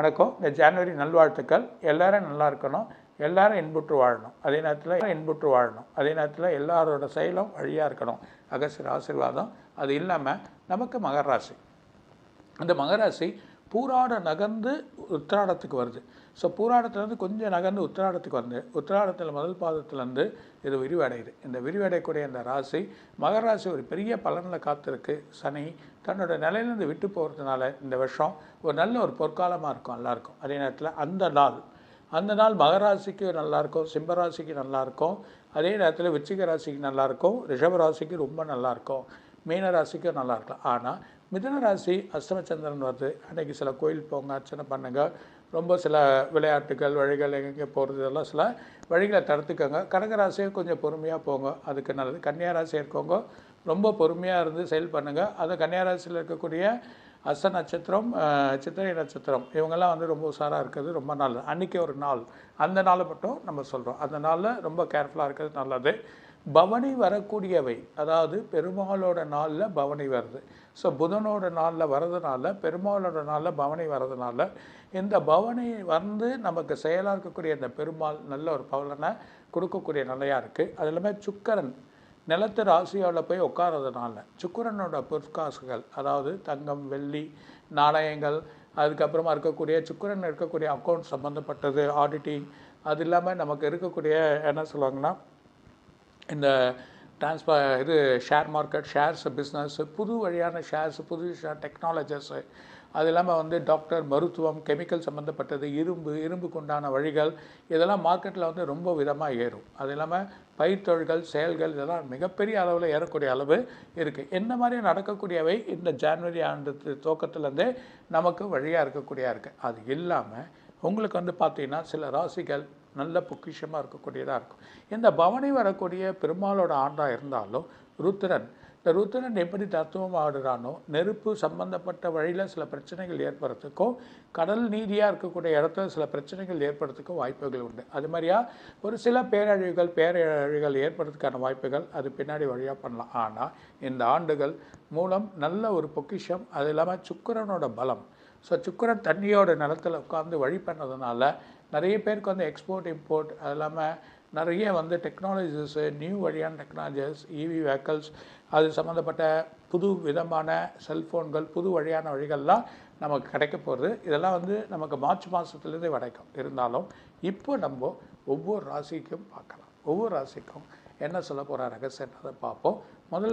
வணக்கம். இந்த ஜனவரி நல்வாழ்த்துக்கள். எல்லாரும் நல்லா இருக்கணும். எல்லாரும் இன்புற்று வாழணும். அதே நேரத்தில் இன்புற்று வாழணும். அதே நேரத்தில் எல்லாரோட செயலும் வழியாக இருக்கணும். அகஸ்டர் ஆசீர்வாதம் அது இல்லாமல் நமக்கு மகராசி அந்த மகராசி பூராட நகர்ந்து உத்திராடத்துக்கு வருது. ஸோ பூராடத்துலேருந்து கொஞ்சம் நகர்ந்து உத்திராடத்துக்கு வந்து உத்திராடத்தில் முதல் பாதத்துலேருந்து இது விரிவடையுது. இந்த விரிவடையக்கூடிய இந்த ராசி மகராசி ஒரு பெரிய பலனில் காத்திருக்கு. சனி தன்னோட நிலையிலேருந்து விட்டு போகிறதுனால இந்த வருஷம் ஒரு நல்ல ஒரு பொற்காலமாக இருக்கும் எல்லாருக்கும். அதே நேரத்தில் அந்த நாள் அந்த நாள் மகராசிக்கு நல்லாயிருக்கும் சிம்மராசிக்கு நல்லாயிருக்கும் அதே நேரத்தில் விச்சிக ராசிக்கு நல்லாயிருக்கும் ரிஷப ராசிக்கு ரொம்ப நல்லாயிருக்கும் மீன ராசிக்கும் நல்லா இருக்கலாம். ஆனால் மிதனராசி ராசி அஷ்டமச்சந்திரன் வருது அன்றைக்கி சில கோயில் போங்க அர்ச்சனை பண்ணுங்கள் ரொம்ப சில விளையாட்டுகள் வழிகள் எங்கெங்கே போகிறது இதெல்லாம் சில வழிகளை தடுத்துக்கோங்க. கடகராசியும் கொஞ்சம் பொறுமையாக போங்க. அதுக்கு நல்லது. கன்னியாராசி இருக்கவங்க ரொம்ப பொறுமையாக இருந்து செயல் பண்ணுங்கள் அது கன்னியாராசியில் இருக்கக்கூடிய அஸ்த நட்சத்திரம் சித்திரை நட்சத்திரம் இவங்கெல்லாம் வந்து ரொம்ப உஷாராக இருக்கிறது ரொம்ப நல்லது. அன்றைக்கி ஒரு நாள். அந்த நாளை மட்டும் நம்ம சொல்கிறோம் அந்த நாளில் ரொம்ப கேர்ஃபுல்லாக இருக்கிறது நல்லது. பவனி வரக்கூடியவை. அதாவது பெருமாளோட நாளில் பவனி வருது. ஸோ புதனோட நாளில் வரதுனால பெருமாளோட நாளில் பவனி வரதுனால இந்த பவனி வந்து நமக்கு செயலாக இருக்கக்கூடிய இந்த பெருமாள் நல்ல ஒரு பவனை கொடுக்கக்கூடிய நிலையாக இருக்குது அது இல்லாமல் சுக்கரன் நிலத்து ராசியாவில் போய் உட்காரதுனால சுக்கரனோட பொற்காசுகள் அதாவது தங்கம் வெள்ளி நாணயங்கள் அதுக்கப்புறமா இருக்கக்கூடிய சுக்கரன் இருக்கக்கூடிய அக்கௌண்ட் சம்மந்தப்பட்டது ஆடிட்டிங் அது இல்லாமல் நமக்கு இருக்கக்கூடிய என்ன சொல்லுவாங்கன்னா இந்த டிரான்ஸ்பா இது ஷேர் மார்க்கெட் ஷேர்ஸ் பிஸ்னஸ் புது வழியான ஷேர்ஸ் புது டெக்னாலஜிஸு அது இல்லாமல் வந்து டாக்டர் மருத்துவம் கெமிக்கல் சம்மந்தப்பட்டது இரும்பு இரும்புக்கு உண்டான வழிகள் இதெல்லாம் மார்க்கெட்டில் வந்து ரொம்ப விதமாக ஏறும். அது இல்லாமல் பயிர்த்தொழில்கள் செயல்கள் இதெல்லாம் மிகப்பெரிய அளவில் ஏறக்கூடிய அளவு இருக்குது என்ன மாதிரி நடக்கக்கூடியவை? இந்த ஜான்வரி ஆண்டு துவக்கத்துலேருந்தே நமக்கு வழியாக இருக்கக்கூடிய இருக்குது அது இல்லாமல் உங்களுக்கு வந்து பார்த்தீங்கன்னா சில ராசிகள் நல்ல பொக்கிஷமாக இருக்கக்கூடியதாக இருக்கும். இந்த பவனி வரக்கூடிய பெருமாளோட ஆண்டாக இருந்தாலும் ருத்ரன் இந்த ருத்ரன் எப்படி தத்துவம் ஆடுறானோ நெருப்பு சம்பந்தப்பட்ட வழியில் சில பிரச்சனைகள் ஏற்படுறதுக்கும் கடல் நீதியாக இருக்கக்கூடிய இடத்துல சில பிரச்சனைகள் ஏற்படுறதுக்கும் வாய்ப்புகள் உண்டு. அது மாதிரியா ஒரு சில பேரழிவுகள் பேரழிவுகள் ஏற்படுறதுக்கான வாய்ப்புகள் அது பின்னாடி வழியாக பண்ணலாம். ஆனால் இந்த ஆண்டுகள் மூலம் நல்ல ஒரு பொக்கிஷம் அது இல்லாமல் சுக்கிரனோட பலம். ஸோ சுக்கிரன் தண்ணியோட நிலத்தில் உட்காந்து வழி பண்ணதுனால நிறைய பேருக்கு வந்து எக்ஸ்போர்ட் இம்போர்ட் அது இல்லாமல் நிறைய வந்து டெக்னாலஜிஸு நியூ வழியான டெக்னாலஜிஸ் இவி வெஹிக்கல்ஸ் அது சம்மந்தப்பட்ட புது விதமான செல்ஃபோன்கள் புது வழியான வழிகள்லாம் நமக்கு கிடைக்க போகிறது இதெல்லாம் வந்து நமக்கு மார்ச் மாதத்துலேருந்தே கிடைக்கும் இருந்தாலும் இப்போ நம்ம ஒவ்வொரு ராசிக்கும் பார்க்கலாம். ஒவ்வொரு ராசிக்கும் என்ன சொல்ல போகிற ரகசியன்றதை பார்ப்போம். முதல்ல